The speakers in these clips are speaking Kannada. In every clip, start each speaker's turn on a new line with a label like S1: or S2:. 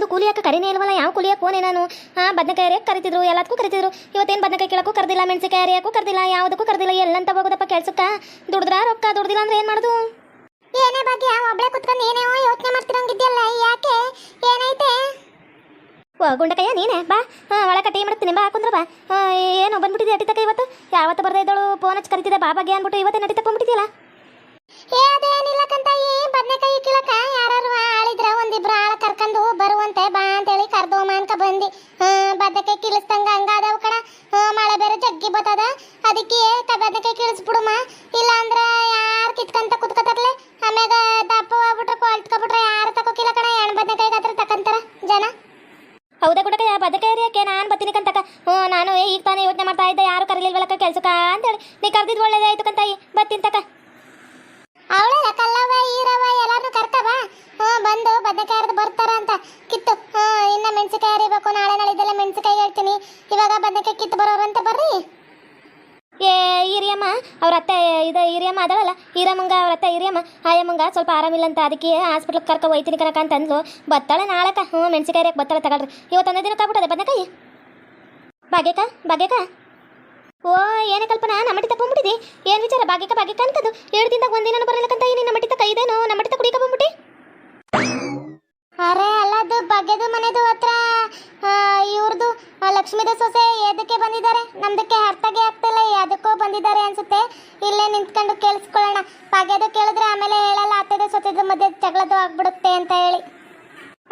S1: ಬಂದು ಕೂಲಿ ಹಾಕ ಕರಿನೇ ಇಲ್ವಲ್ಲ? ಯಾವ ಕೂಲಿ ಹಾಕೋನೆ ನಾನು? ಹಾ ಬದನೆಕಾಯಿ ಅರಿಯಕ್ಕೆ ಕರಿತಿದ್ರು ಎಲ್ಲದಕ್ಕೂ ಕರಿತಿದ್ರು. ಇವತ್ತೇನು ಬದನೆಕಾಯಿ ಕೇಳಕ್ಕೂ ಕರೆದಿಲ್ಲ ಮೆಣಸಿಕಾಯಿ ಅರಿಯಕ್ಕೂ ಕರೆದಿಲ್ಲ ಯಾವುದಕ್ಕೂ ಕರೆದಿಲ್ಲ ಎಲ್ಲಂತ ಹೋಗೋದಪ್ಪ ಕೆಲ್ಸಕ್ಕ ದುಡ್ದ್ರ ರೊಕ್ಕ ದುಡ್ದಿಲ್ಲ ಅಂದ್ರೆ ಏನು ಮಾಡೋದು?
S2: ಏನೇ ಬಗ್ಗೆ ಒಬ್ಳೆ ಕುತ್ಕೊಂಡು ಏನೇ ಯೋಚನೆ ಮಾಡ್ತಿರಂಗಿದ್ಯಲ್ಲ ಯಾಕೆ? ಏನೈತೆ?
S1: ಓ ಗುಂಡಕಯ್ಯ ನೀನೇ? ಬಾ. ಹಾ, ಒಳಗೆ ಟೀ ಮಾಡ್ತೀನಿ ಬಾ ಹಾಕೊಂಡ್ರ ಬಾ. ಏನು ಬಂದ್ಬಿಟ್ಟಿದೆ ಅಟಿತಕ್ಕ ಇವತ್ತು? ಯಾವತ್ತು ಬರ್ದೇ ಇದ್ದಳು ಫೋನ್ ಹಚ್ಚಿ ಕರಿತಿದ್ದೆ ಬಾ ಬಗ್ಗೆ ಅಂದ್ಬಿಟ್ಟು ಇವತ್ತೇ ನಟಿತಕ್ಕ ಬಂದ್ಬಿಟ್ಟಿದ್ಯಲ್ಲ?
S2: ಏ ಅದೇನಿಲ್ಲ ಈ ಬದನೆಕಾಯಿ ಕೀಳಕ ಯಾರು ಆಳಿದ್ರ ಒಂದಿಬ್ರು ಆಳ ಕರ್ಕೊಂಡು ಬರುವಂತೆ ಬಾ ಅಂತೇಳಿ ಕರ್ದು ಮಾನ್ಕ ಬಂದಿ ಹ್ಮ್, ಬದ್ನೆಕಾಯಿ ಕೀಳಿಸ್ದಂಗ ಹಂಗಾದವ್ ಕಣ ಹ್ಮ್, ಮಳೆ ಬೇರೆ ಜಗ್ಗಿ ಬತ್ತದ ಅದಕ್ಕೆ ಕ ಬದ್ನೆಕಾಯಿ ಕೀಳಿಸ್ಬಿಡುಮ ಇಲ್ಲ ಅಂದ್ರ ಯಾರು ಕಿತ್ಕಂತ ಕುತ್ಕತಾರ್ಲೆ ಆಮ್ಯಾಗ ದಪ್ಪ ಆಗ್ಬಿಟ್ರೆ ಕೊಳ್ತ್ಕೊಬಿಟ್ರೆ ಯಾರು ತಗೋಕಿಲ್ಲ ಕಣ ಎಣ್ ಬದ್ನೆಕಾಯಿ ಹತ್ರ ತಕಂತಾರ ಜನ
S1: ಹೌದಾ ಗುಡಕಯ್ಯ ಬದಕಾಯಿ ಬರ್ತೀನಿ ಕಂತಕ್ಕ. ಹ್ಞೂ ನಾನು ಈಗ ತಾನೇ ಯೋಚನೆ ಮಾಡ್ತಾ ಇದ್ದೆ ಯಾರು ಕರೀಲಿಲ್ವಲ್ಲಕ್ಕ ಕೆಲ್ಸಕ್ಕ ಅಂತೇಳಿ. ನೀ ಕರೆದಿದ್ದು ಒಳ್ಳೇದಾಯ್ತು ಕಂತಾಯಿ ಬರ್ತೀನಿ ತಕ.
S2: ಅವಳಲ್ಲ ಕಲ್ಲವ ಈರವ ಎಲ್ಲಾರನು ಕರ್ಕಬ ಹ್ಞೂ ಬಂದು ಬದನೆಕಾಯಿ ಹರಿದು ಬರ್ತಾರ ಅಂತ. ಕಿತ್ತು ಹ್ಞೂ ಇನ್ನ ಮೆಣಸಿಕಾಯಿ ಹರಿಬೇಕು ನಾಳೆ ನಾಳಿದ್ದೆಲ್ಲ ಮೆಣಸಿಕಾಯಿ ಹೇಳ್ತೀನಿ. ಇವಾಗ ಬದನೆಕಾಯಿ ಕಿತ್ತು ಬರೋರು ಅಂತ ಬರ್ರಿ.
S1: ಏ ಹಿರಿಯಮ್ಮ ಅವ್ರ ಅತ್ತೆ ಇದು ಹಿರಿಯಮ್ಮ ಅದಳಲ್ಲ ಹೀರಮ್ಮಂಗ ಅವ್ರ ಅತ್ತೆ ಹಿರಿಯಮ್ಮ. ಆಯಮ್ಮಂಗ ಸ್ವಲ್ಪ ಆರಾಮಿಲ್ಲ ಅಂತ ಅದಕ್ಕೆ ಹಾಸ್ಪಿಟ್ಲಿಗೆ ಕರ್ಕೊ ಹೋಯ್ತೀನಿ ಕನಕ ಅಂತ ಅಂದ್ಲು ಬತ್ತಾಳೆ ನಾಳಕ ಹ್ಞೂ ಮೆಣಸಿಕಾಯಿ ಬತ್ತಾಳೆ ತಗೊಳ್ರಿ. ಇವತ್ತೊಂದೇ ದಿನಕ್ಕೆ ಆಗ್ಬಿಟ್ಟದೆ ಬದನೆಕಾಯಿ? ಭಾಗ್ಯಕ ಭಾಗ್ಯಕ ಓ, ಏನ ಕಲ್ಪನಾ ನಮ್ಮಟಿ ತಕ್ಕ ಬಂದ್ಬಿಟ್ಟಿದಿ ಏನು ವಿಚಾರ ಭಾಗ್ಯಕ ಭಾಗ್ಯಕ ಅನ್ಕದು ಎರಡು ದಿನದಾಗ ಒಂದಿನ ಬರಲಕ್ಕಂತ ನಿನ್ನ ಮಟ್ಟಿ ತಕ್ಕ ಇದೇನು? ನಮ್ಮ ಮಟ್ಟಿ ತಕ್ಕ ಕುಡಿಕ ಬಂದ್ಬಿಟ್ಟಿ?
S2: ಅರೆ, ಅಲ್ಲದು ಬಗೆದು ಮನೆದು ಹತ್ರ ಇವ್ರದು ಲಕ್ಷ್ಮೀದ ಸೊಸೆ ಎದಕ್ಕೆ ಬಂದಿದ್ದಾರೆ? ನಮ್ದಕ್ಕೆ ಅರ್ಥಗೆ ಆಗ್ತಿಲ್ಲ ಅದಕ್ಕೋ ಬಂದಿದ್ದಾರೆ ಅನ್ಸುತ್ತೆ. ಇಲ್ಲೇ ನಿಂತ್ಕೊಂಡು ಕೇಳಿಸ್ಕೊಳ್ಳೋಣ. ಬಗೆದು ಕೇಳಿದ್ರೆ ಆಮೇಲೆ ಹೇಳಲ್ಲ, ಅತ್ತೆದು ಸೊಸೆದ ಮಧ್ಯೆ ಜಗಳದು ಆಗ್ಬಿಡುತ್ತೆ ಅಂತ ಹೇಳಿ.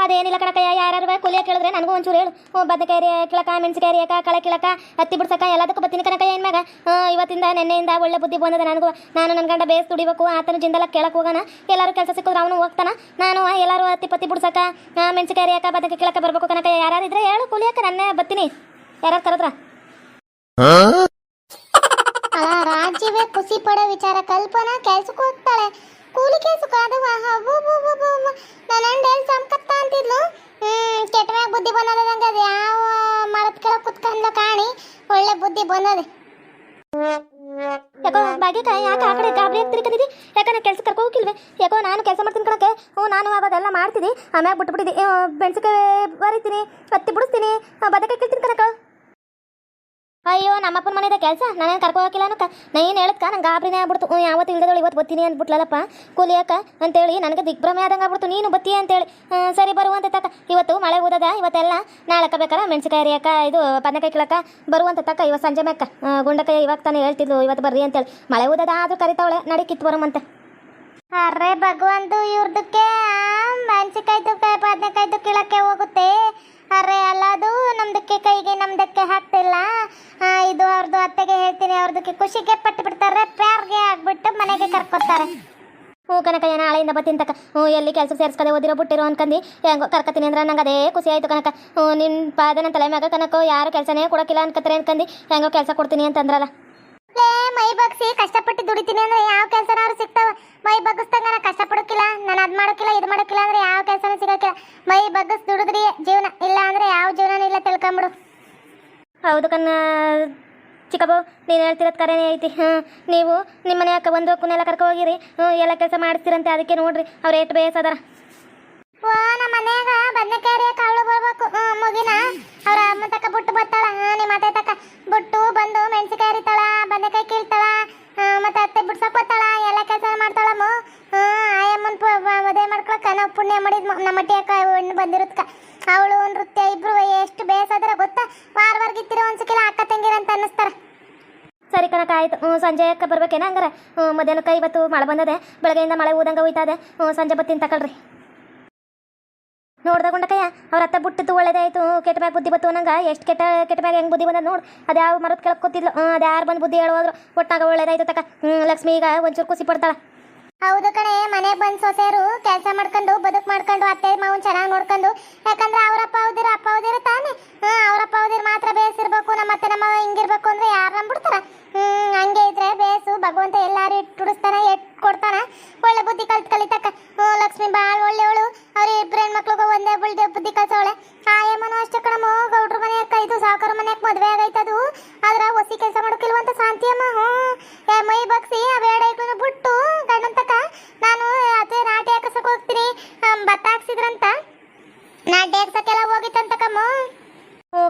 S1: ಅದೇನಿಲ್ಲ ಕಣಕಯ್ಯ ಯಾರು ಕೊಲಿಯ ಕೇಳಿದ್ರೆ ನನಗೂ ಒಂಚೂರು ಹೇಳು. ಹ್ಞೂ ಬದನೆಕಾಯಿ ಕಿಳಕ ಮೆಣಸಿಕಾಯಿ ಹರಿಯಕ ಕಳೆ ಕಿಳಕ, ಹತ್ತಿ ಬಿಡ್ಸಕ ಎಲ್ಲದಕ್ಕೂ ಬತ್ತೀನಿ ಎನ್ ಮ್ಯಾಗ? ಇವತ್ತಿಂದ, ನೆನ್ನೆಯಿಂದ ಒಳ್ಳೆ ಬುದ್ಧಿ ಬಂದದ ನನಗೂ. ನಾನು ನನ್ನ ಗಂಡ ಬೇಸ್ ದುಡಿಬೇಕು, ಆತನ ಜಿಂದಲ ಕೇಳಕ್ಕೆ ಹೋಗೋಣ ಎಲ್ಲರೂ ಕೆಲಸ ಸಿಕ್ಕಿದ್ರೆ ಅವನು ಹೋಗ್ತಾನ. ನಾನು ಎಲ್ಲರೂ ಹತ್ತಿ ಪತ್ತಿ ಬಿಡ್ಸಕ ಮೆಣಸಿಕಾಯಿ ಹರಿಯಕ ಬದನೆಕಾಯಿ ಕಿಳಕ ಬರಬೇಕು ಕಣಕಯ್ಯ ಯಾರು ಇದ್ರೆ ಹೇಳು ಕೂಲಿಯಕ್ಕ ನನ್ನ ಬತ್ತೀನಿ ಯಾರು ಕರೆದ್ರ?
S2: ರಾಜ್ಯವೇ ಖುಷಿ ಪಡೋ ವಿಚಾರ ಕಲ್ಪನಾ ಕೆಲ್ಸಕ್ಕೆ ಹೋಗ್ತಾಳೆ. ಕೂಲಿ ಕೆಲ್ಸಕ್ಕೆ ಅದು ನನ್ನ ಹೇಳಿ ಸಂಕತ್ತ ಅಂತಿದ್ಲು. ಹ್ಮ್ ಮ್ಯಾಗ ಬುದ್ಧಿ ಬಂದದ ನಂಗೆ ಯಾವ ಮರದ ಕೆಳಗೆ ಕಾಣಿ. ಒಳ್ಳೆ ಬುದ್ಧಿ ಬಂದದೆ.
S1: ಯಾಕೋ ಭಾಗ್ಯಕ ಯಾಕೆ ಆ ಕಡೆ ಗಾಬರಿ ಆಗ್ತೀರಿ ಕದಿದಿ ಯಾಕೆ ನಾನು ಕೆಲ್ಸ ಕರ್ಕೊ ಹೋಗಿಲ್ವೇ? ಯಾಕೋ, ನಾನು ಕೆಲಸ ಮಾಡ್ತೀನಿ ಕಣಕ್ಕೆ. ಹ್ಞೂ, ನಾನು ಅವಾಗೆಲ್ಲ ಮಾಡ್ತೀನಿ. ಆಮ್ಯಾಗ ಬಿಟ್ಬಿಟ್ಟಿದ್ದೆ. ಬೆಣ್ಸಿಕಾಯಿ ಬರೀತೀನಿ, ಹತ್ತಿ ಬಿಡಿಸ್ತೀನಿ. ಬದಕಾಯಿ ಕೇಳ್ತೀನಿ ಕಣಕ್ಕ. ಅಯ್ಯೋ, ನಮ್ಮಪ್ಪನ ಮನೆಯದ ಕೆಲಸ? ನಾನೇನು ಕರ್ಕೊ ಹೋಗಿಲ್ಲ ಅನ್ನಕ್ಕ ನಾನು ಹೇಳಕ್ಕ ನಂಗೆ ಗಾಬರಿನೇ ಆಗ್ಬಿಡ್ತು. ಯಾವತ್ತು ಇಲ್ದದಳು ಇವತ್ತು ಬತ್ತೀನಿ ಅಂದ್ಬಿಟ್ಲಲ್ಲಪ್ಪ. ಕೂಲಿಯಕ್ಕ, ಅಂತೇಳಿ ನನಗೆ ದಿಗ್ಭ್ರಮೆ ಆದಂಗೆ ಆಗ್ಬಿಡ್ತು. ನೀನು ಬತ್ತಿ ಅಂತೇಳಿ. ಸರಿ ಬರುವಂತ ತಕ್ಕ. ಇವತ್ತು ಮಳೆ ಊದದ, ಇವತ್ತೆಲ್ಲ ನಾಳಕ್ಕ ಬೇಕಾರ? ಮೆಣಸಿಕಾಯಿ ಹರಿಯಕ್ಕ ಇದು ಪನ್ನಕಾಯಿ ಕಿಳಕ ಬರುವಂತ ತಕ್ಕ. ಇವತ್ತು ಸಂಜೆ ಮೇಕ. ಗುಂಡಕಾಯಿ ಇವಾಗ ತಾನೇ ಹೇಳ್ತಿದ್ಲು, ಇವತ್ತು ಬರ್ರಿ ಅಂತೇಳಿ. ಮಳೆ ಊದದ, ಆದರೂ ಕರಿತಾವಳೆ. ನಡಿ, ಕಿತ್ತು ಬರುಮಂತೆ
S2: ಅರೆ ಭಗವಂತು ಇವ್ರದಕ್ಕೆ ಮೆಣಸಿಕಾಯ್ದು ಬದನೆಕಾಯ್ದು ಕೀಳಕ್ಕೆ ಹೋಗುತ್ತೆ. ಅರೆ ಅಲ್ಲ, ಅದು ನಮ್ದಕ್ಕೆ ಕೈಗೆ, ನಮ್ದಕ್ಕೆ ಹಾಕ್ತಿಲ್ಲ ಇದು ಅವ್ರದ್ದು ಅತ್ತೆಗೆ ಹೇಳ್ತೀನಿ, ಅವ್ರದಕ್ಕೆ ಖುಷಿಗೆ ಪಟ್ಟು ಬಿಡ್ತಾರೆ, ಪ್ಯಾರ್ಗೆ ಆಗ್ಬಿಟ್ಟು ಮನೆಗೆ ಕರ್ಕೊತಾರೆ.
S1: ಹ್ಞೂ ಕನಕ ನಾಳೆಯಿಂದ ಬತ್ತೀನಿ ತಕ್ಕ ಹ್ಞೂ, ಎಲ್ಲಿ ಕೆಲಸ ಸೇರಿಸ್ಕದೆ ಓದಿರೋ ಬಿಟ್ಟಿರೋ ಅನ್ಕಂದು. ಹೆಂಗೋ, ಕರ್ಕತೀನಿ ಅಂದ್ರೆ ನಂಗೆ ಅದೇ ಖುಷಿ ಆಯ್ತು ಕನಕ ಹ್ಞೂ ನಿನ್ನ ಪಾದ ನನ್ನ ತಲೆ ಮ್ಯಾಗ ಕನಕ ಯಾರು ಕೆಲಸನೇ ಕೊಡೋಕ್ಕಿಲ್ಲ ಅನ್ಕತ್ತರೆ ಅನ್ಕಂದು. ಹೆಂಗೋ ಕೆಲಸ ಕೊಡ್ತೀನಿ ಅಂತಂದ್ರಲ್ಲ.
S2: ಮೈ ಬಗ್ಸಿ ಕಷ್ಟಪಟ್ಟು ದುಡಿತೀನಿ ಅಂದ್ರೆ ಯಾವ ಕೆಲಸನಾದ್ರು ಸಿಗ್ತಾವ? ಮೈ ಬಗ್ಗಿಸ್ದಂಗ ನಾನು ಕಷ್ಟಪಡೋಕಿಲ್ಲ ನಾನು ಅದ್ ಮಾಡೋಕಿಲ್ಲ ಇದು ಮಾಡೋಕಿಲ್ಲ ಅಂದ್ರೆ ಯಾವ ಕೆಲಸನೂ ಸಿಗಕ್ಕಿಲ್ಲ. ಮೈ ಬಗ್ಗಿಸ್ ದುಡಿದ್ರಿ ಜೀವನ ಇಲ್ಲ ಅಂದ್ರೆ ಯಾವ ಜೀವನ ಇಲ್ಲ ತಿಳ್ಕೊಂಬಿಡು.
S1: ಹೌದು ಕನ್ನ ಚಿಕ್ಕಬ್ಬು ನೀನು ಹೇಳ್ತಿರೋದು ಕರೆನೇ ಐತಿ. ಹ್ಞೂ ನೀವು ನಿಮ್ಮ ಮನೆ ಅಕ್ಕ ಬಂದು ಕುನೆಲ್ಲ ಕರ್ಕೊ ಹೋಗಿರಿ ಹ್ಞೂ ಎಲ್ಲ ಕೆಲಸ ಮಾಡಿಸ್ತೀರಂತೆ ಅದಕ್ಕೆ ನೋಡ್ರಿ. ಅವ್ರು ಎಷ್ಟು ಬೇಸದಾರ
S2: ಓ ನಮ್ಮ ಮನ್ಯಾಗ ಬದನೆಕಾಯಿ ಕಾಳು ಬರ್ಬೇಕು ಮುಗಿನ? ಅವ್ರ ಅಮ್ಮ ತಕ್ಕ ಬುಟ್ಟು
S1: ಸರಿ ಕನಕ ಆಯ್ತು ಸಂಜೆ ಅಕ್ಕ ಬರ್ಬೇಕೇನ ಹಂಗಾರೆ? ಮಧ್ಯಾಹ್ನಕ್ಕೆ ಇವತ್ತು ಮಳೆ ಬಂದದೆ. ಬೆಳಗ್ಗೆಯಿಂದ ಮಳೆ ಊದಂಗೆ ಹೋಯ್ತದೆ ಸಂಜೆ ಬತ್ತೀನಿ ತಗೊಳ್ರಿ ನೋಡ್ದ ಗುಂಡಕಯ್ಯ, ಅವ್ರ ಅತ್ತ ಬಿಟ್ಟಿದ್ದು ಒಳ್ಳೇದೇ ಆಯಿತು. ಕೆಟ್ಟ ಮ್ಯಾಗ ಬುದ್ಧಿ ಬತ್ತು ನಂಗೆ. ಎಷ್ಟು ಕೆಟ್ಟ ಕೆಟ್ಟ ಮ್ಯಾಗ ಹೆಂಗೆ ಬುದ್ಧಿ ಬಂದ ನೋಡು. ಅದು ಯಾವ ಮರದ ಕೆಳಗೆ ಕೂತಿದ್ಲು. ಅದು ಯಾರು ಬಂದು ಬುದ್ಧಿ ಹೇಳೋದ್ರು ಒಟ್ಟಾಗ ಒಳ್ಳೇದಾಯ್ತು ಹ್ಞೂ ಲಕ್ಷ್ಮಿ ಈಗ ಒಂಚೂರು ಖುಷಿ ಪಡ್ತಾಳ.
S2: ಹೌದು ಕಣೆ, ಮನೆ ಬಂದ್ ಸೊಸೆಯರು ಕೆಲಸ ಮಾಡ್ಕೊಂಡು, ಬದುಕ್ ಮಾಡ್ಕೊಂಡು, ಅತ್ತೆ ಮಾವನ್ ಚೆನ್ನಾಗಿ ನೋಡ್ಕೊಂಡು. ಯಾಕಂದ್ರೆ ಅವರಪ್ಪ ಹೌದಿರ ಅಪ್ಪ ಹೌದಿರ ತಾನೆ. ಹ್ಮ್, ಅವರಪ್ಪ ಹೌದಿರ ಮಾತ್ರ ಬೇಸಿರ್ಬೇಕು, ನಮ್ಮ ಅತ್ತೆ ನಮ್ಮ ಹಿಂಗಿರ್ಬೇಕು ಅಂದ್ರೆ ಯಾರು ನಂಬಿಡ್ತಾರ? ಹ್ಮ್, ಹಂಗೆ ಇದ್ರೆ ಬೇಸು, ಭಗವಂತ ಎಲ್ಲಾರು ಇಟ್ಟುಡಿಸ್ತಾನ ಎಟ್ ಕೊಡ್ತಾನ? ಒಳ್ಳೆ ಬುದ್ಧಿ ಕಲ್ತ್ ಕಲಿತಕ್ಕ. ಹ್ಞೂ ಲಕ್ಷ್ಮಿ ಬಾಳ್ ಒಳ್ಳೆಯವಳು. ಅವ್ರ ಇಬ್ರು ಹೆಣ್ಮಕ್ಳಿಗೂ ಒಂದೇ ಬುಳ್ದೆ ಬುದ್ಧಿ ಕಲ್ಸವಳೆ ಆಯಮ್ಮನು ಅಷ್ಟೇ ಕಣಮ್ಮ. ಗೌಡ್ರ ಮನೆ ಅಕ್ಕ, ಇದು ಸಾವುಕಾರ ಮನೆ ಮದುವೆ ಆಗೈತದು ಆದ್ರ ಹೊಸಿ ಕೆಲಸ ಮಾಡೋಕಿಲ್ವಂತ ಶಾಂತಿ ಅಮ್ಮ ಏ ಮೈ ಬಗ್ಸಿ ಆ ಬೇಡ ಬಿಟ್ಟು. ಮಾಡಿದ್ರಂತ? ನಾ ಡೇಕ್ ಸತ್ಯೆಲ್ಲ ಹೋಗಿತ್ತಂತ ಕಮ್ಮ. ಹ್ಞೂ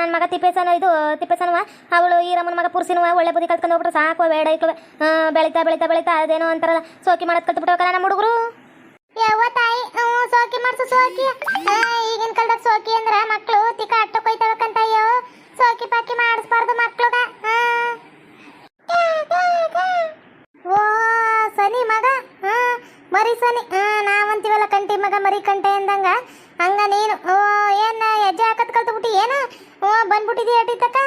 S2: ನನ್ನ ಮಗ ತಿಪ್ಪೇಸನ ಇದು ತಿಪ್ಪೇಸನವ.
S1: ಅವಳು ಈ ರಮನ ಮಗ ಪುರ್ಸಿನವ ಒಳ್ಳೆ ಬುದ್ಧಿ ಕಲ್ತ್ಕೊಂಡು ಹೋಗ್ಬಿಟ್ರೆ ಸಾಕು ಬೇಡ ಇಕ್ಕವೆ ಬೆಳಿತಾ ಬೆಳಿತಾ ಬೆಳಿತಾ ಅದೇನೋ ಅಂತಾರಲ್ಲ. ಸೋಕಿ ಮಾಡೋದು ಕಲ್ತ್ಬಿಟ್ಟವಕ್ಕ ನಮ್ಮ ಹುಡುಗರು?
S2: ಯಾವ ತಾಯಿ ಸೋಕಿ ಮಾಡ್ಸು ಸೋಕಿ. ಈಗಿನ ಕಾಲದಾಗ ಸೋಕಿ ಅಂದ್ರೆ ಮಕ್ಕಳು ತಿಕ್ಕ ಅಟ್ಟಕ್ಕೆ ಹೋಯ್ತವಕ್ಕಂತ ಅಯ್ಯೋ ಸೋಕಿ ಪಾಕಿ ಮಾಡಿಸ್ಬಾರ್ದು ಮಕ್ಳುಗ. ಮಗ ಮರಿ ಕಂಟೆ ಅಂದಂಗ ಹಂಗ ನೀನು ಏನ ಹೆಜ್ಜೆ ಹಾಕತ್ ಕಲ್ತ್ಬಿಟ್ಟಿ, ಏನ? ಓ ಬಂದ್ಬಿಟ್ಟಿದ್ದೀಯ ಅಟಿ ತಕ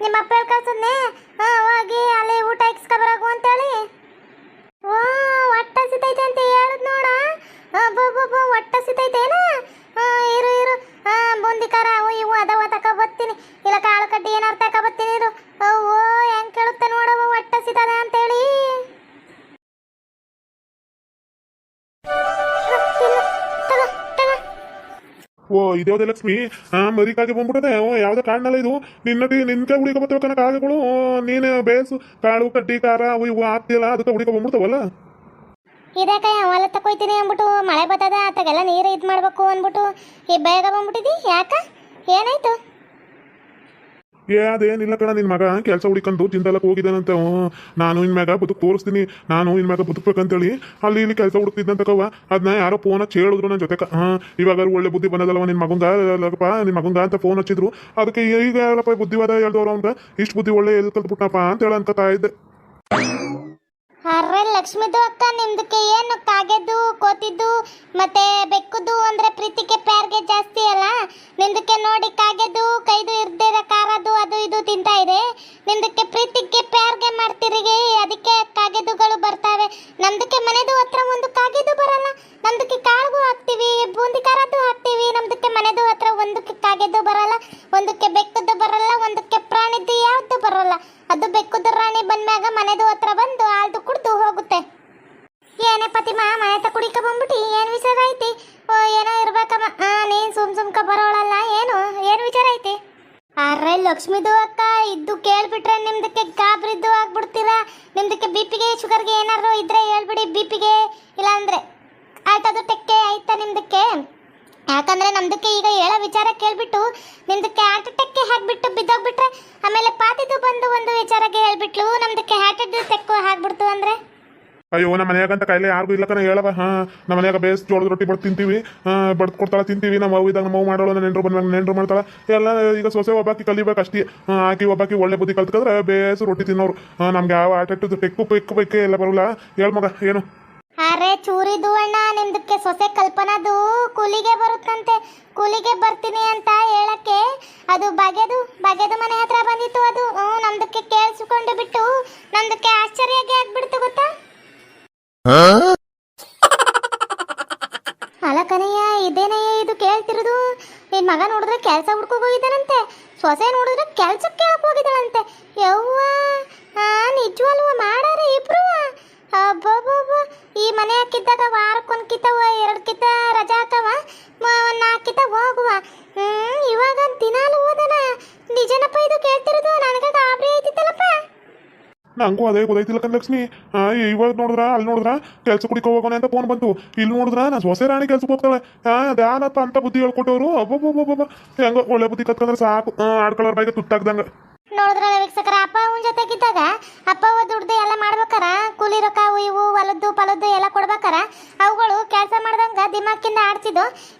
S2: ನಿಮ್ಮ ಅಪ್ಪ ಕಳ್ಸದ್ನೆ ಹಾ? ಓ
S3: ಇದ್ಯಾವ್ದೆ ಲಕ್ಷ್ಮಿ. ಆ ಮರಿಕಾಗೆ ಬಂದ್ಬಿಟ್ಟದೆ ಓ ಯಾವ್ದೋ ಕಾರಣಲ್ಲ ಇದು. ನಿನ್ನಟಿ ನಿನ್ಕೆ ಹುಡಿಕ ಬರ್ತವೆ ಕಾಗೆಗಳು. ಓ, ನೀನು ಬೇಸು. ಕಾಳು ಕಡ್ಡಿ ಖಾರ ಅವು ಇವು ಆಗ್ತಿಲ್ಲ ಅದಕ್ಕೆ ಹುಡುಗ ಬಂದ್ಬಿಡ್ತಾವಲ್ಲ?
S2: ಇದಕ್ಕೆ ಹೊಲ ತಕೊಯ್ತೀನಿ ಅಂದ್ಬಿಟ್ಟು ಮಳೆ ಬರ್ತದ ಆತಗೆಲ್ಲ ನೀರು ಇದು ಮಾಡ್ಬೇಕು ಅಂದ್ಬಿಟ್ಟು ಈ ಬೇಗ ಬಂದ್ಬಿಟ್ಟಿದಿ? ಯಾಕ? ಏನಾಯ್ತು?
S3: ಏ, ಅದೇನಿಲ್ಲ ಕಣ, ನಿನ್ ಮಗ ಕೆಲಸ ಹುಡ್ಕೊಂಡು ಜಿಂದಾಲಕ್ಕೆ ಹೋಗಿದ್ದಾನಂತ. ನಾನು ಇನ್ ಮ್ಯಾಗ ಬದುಕು ತೋರಿಸ್ತೀನಿ. ನಾನು ಇನ್ ಮ್ಯಾಗ ಬದುಕ್ಬೇಕಂತೇಳಿ ಅಲ್ಲಿ ಇಲ್ಲಿ ಕೆಲಸ ಹುಡುಕ್ತಿದ್ದಂತ ಕವ ಅದನ್ನ ಯಾರೋ ಫೋನ್ ಹಚ್ಚಿ ಹೇಳಿದ್ರು ನನ್ನ ಜೊತೆ ಇವಾಗ ಒಳ್ಳೆ ಬುದ್ಧಿ ಬಂದದಲ್ವ ನಿನ್ ಮಗಂಗ? ಲಗಪ್ಪ, ನಿನ್ ಮಗಂಗ ಅಂತ ಫೋನ್ ಹಚ್ಚಿದ್ರು. ಅದಕ್ಕೆ ಈಗ ಯಾರಪ್ಪ ಬುದ್ಧಿವಾದ ಹೇಳ್ದವ್ರು ಅಂತ ಇಷ್ಟು ಬುದ್ಧಿ ಒಳ್ಳೆ ಎಲ್ಲಿ ಕಲ್ತ್ಬಿಟ್ನಪ್ಪ ಅಂತ ಹೇಳ ಅನ್ಕೋತಾ ಇದ್ದೆ.
S2: ಅರ್ರೆ ಲಕ್ಷ್ಮಿದು ಅಕ್ಕ, ನಿಮ್ದಕ್ಕೆ ಏನು ಕಾಗೆದ್ದು ಕೋತಿದ್ದು, ಮತ್ತೆ ಬೆಕ್ಕುದು ಅಂದ್ರೆ ಪ್ರೀತಿಗೆ ಪ್ಯಾರ್ಗೆ ಜಾಸ್ತಿ ಅಲ್ಲ? ನಿಮ್ದಕ್ಕೆ ನೋಡಿ ಕಾಗೆದು ಕೈದು ಇರ್ದಿರ ಕಾರದು ಅದು ಇದು ತಿಂತಾ ಇದೆ ನಿಮ್ದಕ್ಕೆ ಪ್ರೀತಿಗೆ ಪ್ಯಾರ್ಗೆ ಮಾಡ್ತಿರಿಗೆ ಅದಕ್ಕೆ ಕಾಗೆದುಗಳು ಬರ್ತಾವೆ ನಮ್ದಕ್ಕೆ ಮನೆದು ಹತ್ರ ಒಂದು ಕಾಗೆದು ಬರಲ್ಲ ನಮ್ದಕ್ಕೆ ಕಾಳ್ಗೂ ಹಾಕ್ತಿವಿ ಬೂಂದಿ ಖಾರದ್ದು ಹಾಕ್ತಿವಿ ನಮ್ದಕ್ಕೆ ಮನೆದು ಹತ್ರ ಒಂದಕ್ಕೆ ಕಾಗೆದು ಬರಲ್ಲ ಒಂದಕ್ಕೆ ಬೆಕ್ಕದ್ದು ಬರಲ್ಲ ಒಂದಕ್ಕೆ ಪ್ರಾಣಿದ್ದು ಯಾವ್ದು ಬರಲ್ಲ ಬಂದ ರಾಣಿ ಬಂದ್ಮ್ಯಾಗ ಮನೆದು ಹತ್ರ ಬಂದು ಆಳ್ದು ಕುಡ್ದು ಹೋಗುತ್ತೆ. ಏನೇ ಪತಿಮ ಮನೆ ತ ಕುಡಿಕ ಬಂದ್ಬಿಟ್ಟಿ ಏನು ವಿಚಾರ ಐತಿ? ಓ, ಏನೋ ಇರ್ಬೇಕಮ್ಮ ಆ, ನೀನ್ ಸುಮ್ ಸುಮ್ಕ ಬರೋಳಲ್ಲ, ಏನು? ಏನು ವಿಚಾರ ಐತಿ? ಅರ್ರೆ ಲಕ್ಷ್ಮಿದು ಅಕ್ಕ, ಇದ್ದು ಕೇಳ್ಬಿಟ್ರೆ ನಿಮ್ದಕ್ಕೆ ಗಾಬ್ರಿದ್ದು ಆಗ್ಬಿಡ್ತೀರಾ? ನಿಮ್ದಕ್ಕೆ ಬಿಪಿಗೆ, ಶುಗರ್ಗೆ ಏನಾದ್ರು ಇದ್ರೆ ಹೇಳ್ಬಿಡಿ ಬಿಪಿಗೆ, ಇಲ್ಲಾಂದ್ರೆ. ಆಯ್ತದು ಟೆಕ್ಕೆ ಆಯ್ತಾ ನಿಮ್ದಕ್ಕೆ? ಯಾಕಂದ್ರೆ ನಮ್ದಕ್ಕೆ ಈಗ ಹೇಳೋ ವಿಚಾರ ಕೇಳ್ಬಿಟ್ಟು ನಿಮ್ದಕ್ಕೆ ಹಾರ್ಟ್ ಅಟ್ಯಾಕ್ಗೆ ಹಾಕ್ಬಿಟ್ಟು ಬಿದ್ದೋಗ್ಬಿಟ್ರೆ, ಆಮೇಲೆ ಪಾತಿದು ಬಂದು ಒಂದು ವಿಚಾರಕ್ಕೆ ಹೇಳ್ಬಿಟ್ಲು, ನಮ್ದಕ್ಕೆ ಹಾರ್ಟ್ ಅಟ್ಯಾಕ್ ಹಾಕ್ಬಿಡ್ತು ಅಂದ್ರೆ?
S3: ಅಯ್ಯೋ, ನಮ್ಮ ಮನೆಯಾಗಂತ ಕಾಯಿಲೆ ಯಾರಿಗೂ ಇಲ್ಲ ಕಣ ಹೇಳವ ಹಾ, ನಮ್ಮ ಮನೆಯಾಗ ಬೇಸ್ ಜೋಳದ ರೊಟ್ಟಿ ಬಡ್ದು ತಿಂತೀವಿ. ಬಡ್ದು ಕೊಡ್ತಾಳ, ತಿಂತೀವಿ. ನಮ್ಮ ಅವ್ ಇದ್ದಾಗ ನಮ್ಮ ಮಾಡೋಳು ನೆಂಟರು ಬಂದ್ಮೇಲೆ ನೆಂಟರು ಮಾಡ್ತಾಳ. ಎಲ್ಲ ಈಗ ಸೊಸೆ ಒಬ್ಬಾಕಿ ಕಲಿಬೇಕು ಅಷ್ಟೇ. ಆಕಿ ಒಬ್ಬಾಕಿ ಒಳ್ಳೆ ಬುದ್ಧಿ ಕಲ್ತ್ಕಂದ್ರೆ ಬೇಸು ರೊಟ್ಟಿ ತಿನ್ನೋರು. ನಮ್ಗೆ ಯಾವ ಆಟ ಟೆಕ್ಕು ಪೆಕ್ಕು ಬೆಕ್ಕೆ ಎಲ್ಲ ಬರೋಲ್ಲ. ಹೇಳ್ ಮಗ, ಏನು?
S2: ಅರೆ ಚೂರಿದು ಅಣ್ಣ ನಿಮ್ದಕ್ಕೆ ಸೊಸೆ ಕಲ್ಪನಾದು ಕೂಲಿಗೆ ಬರುತ್ತಂತೆ. ಕೂಲಿಗೆ ಬರ್ತೀನಿ ಅಂತ ಹೇಳಕ್ಕೆ ಅದು ಬಗೆದು ಬಗೆದು ಮನೆ ಹತ್ರ ಬಂದಿತ್ತು ಅದು. ಹ್ಞೂ ನಮ್ದಕ್ಕೆ ಕೇಳಿಸ್ಕೊಂಡು ಬಿಟ್ಟು ನಮ್ದಕ್ಕೆ ಆಶ್ಚರ್ಯಗೆ ಆಗ್ಬಿಡ್ತು ಗೊತ್ತಾ? ಅಲ್ಲ ಕನಯ್ಯ ಇದೇನಯ್ಯ ಇದು ಕೇಳ್ತಿರೋದು? ನಿನ್ ಮಗ ನೋಡಿದ್ರೆ ಕೆಲಸ ಹುಡ್ಕೋಗೋಗಿದ್ದಾನಂತೆ ಸೊಸೆ ನೋಡಿದ್ರೆ ಕೆಲ್ಸಕ್ಕೆ ಹೋಗಿದ್ದಾಳಂತೆ. ಯವ್ವ ಆ ನಿಜವಲ್ವ ಮಾಡಾರೆ ಇಬ್ರು ಅಬ್ಬಬ್ಬಬ್ಬ ಈ ಮನೆ ಹಾಕಿದ್ದಾಗ ವಾರಕ್ಕೊಂದ್ ಕಿತ್ತವ ಎರಡ್ ಕಿತ್ತ ರಜಾ ಹಾಕವ ಒಂದು ನಾಲ್ಕು ಕಿತ್ತ ಹೋಗುವ. ಹ್ಮ್ ಇವಾಗ ದಿನಾಲು ಹೋದನ? ನಿಜನಪ್ಪ ಇದು ಕೇಳ್ತಿರೋದು? ನನಗೆ ಗಾಬರಿ ಐತಿತ್ತಲ್ಲಪ್ಪ
S3: ನಂಗೂ ಅದೇ ಗೊತ್ತಾಯ್ತಿಲ್ಲ ಕಣ್ ಲಕ್ಷ್ಮಿ. ಹಾ ಇವಾಗ ನೋಡಿದ್ರ ಅಲ್ಲಿ ನೋಡಿದ್ರ? ಕೆಲ್ಸ ಕುಡಿಕೋ ಹೋಗೋಣ ಅಂತ ಫೋನ್ ಬಂತು. ಇಲ್ಲಿ ನೋಡಿದ್ರ? ನಾನು ಸೊಸೆ ರಾಣಿ ಕೆಲ್ಸಕ್ಕೆ ಹೋಗ್ತಾಳೆ. ಹಾ ಅದ್ಯಾನಪ್ಪ ಅಂತ ಬುದ್ಧಿ ಹೇಳ್ಕೊಟ್ಟವ್ರು. ಅಬ್ಬಬ್ಬಬ್ಬಬ್ಬ. ಹೆಂಗೋ ಒಳ್ಳೆ ಬುದ್ಧಿ ಕತ್ಕೊಂಡ್ರೆ ಸಾಕು. ಆಡ್ಕೊಳ್ಳೋರ ಬಾಯಿಗೆ ತುತ್ತಾಗ್ದಂಗ.
S2: ನೋಡಿದ್ರ ವೀಕ್ಷಕರ ಅಪ್ಪ ಅವನ ಜೊತೆಗಿದ್ದಾಗ ಅಪ್ಪ ದುಡ್ದು ಎಲ್ಲ ಮಾಡ್ಬೇಕಾರ? ಕೂಲಿ ರೊಕ್ಕ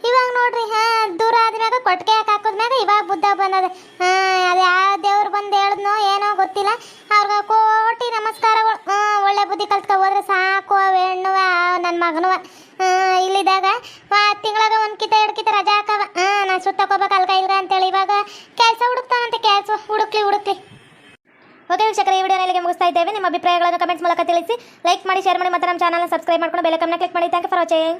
S2: ಇವಾಗ ನೋಡ್ರಿ ಹಾ ದೂರ ಆದ್ಮ್ಯಾಗ ಕೊಟ್ಟಿಗೆ ಹಾಕೋದ್ಮ್ಯಾಗ ಇವಾಗ ಬುದ್ಧ ಬಂದದ. ಹಾ ಅದು ಯಾವ ದೇವ್ರು ಬಂದು ಹೇಳಿದ್ನೋ ಏನೋ ಗೊತ್ತಿಲ್ಲ. ಅವ್ರಿಗೆ ಕೋಟಿ ನಮಸ್ಕಾರಗಳು. ಒಳ್ಳೆ ಬುದ್ಧಿ ಕಲ್ತ್ಕೊ ಹೋದ್ರೆ ಸಾಕು ಅವ ಹೆಣ್ಣು ನನ್ನ ಮಗನುವ. ಹಾ, ಇಲ್ಲಿದಾಗ ತಿಂಗಳಾಗ ಒಂದ್ ಕಿತ ಎರಡು ಕಿತ ರಜಾ ಹಾಕವ. ಹಾ ನಾ ಸುತ್ತಕೋಬೇಕು ಅಲ್ಗ ಇಲ್ಗ ಅಂತೇಳಿ ಇವಾಗ ಕೆಲಸ ಹುಡುಕ್ತಾನಂತೆ ಕೆಲಸ. ಹುಡುಕ್ಲಿ ಹುಡುಕ್ಲಿ.
S1: ಓಕೆ ವೀಕ್ಷಕರ ಈ ವಿಡಿಯೋನ ಇಲ್ಲಿಗೆ ಮುಗಿಸ್ತಾ ಇದ್ದೇವೆ. ನಿಮ್ಮ ಅಭಿಪ್ರಾಯಗಳನ್ನು ಕಮೆಂಟ್ಸ್ ಮೂಲಕ ತಿಳಿಸಿ. ಲೈಕ್ ಮಾಡಿ ಶೇರ್ ಮಾಡಿ ಮತ್ತು ನಮ್ಮ ಚಾನಲ್ನ ಸಬ್ಸ್ಕ್ರೈಬ್ ಮಾಡ್ಕೊಂಡು ಬೆಲ್ ಐಕಾನ್ನ ಕ್ಲಿಕ್ ಮಾಡಿ. Thank for watching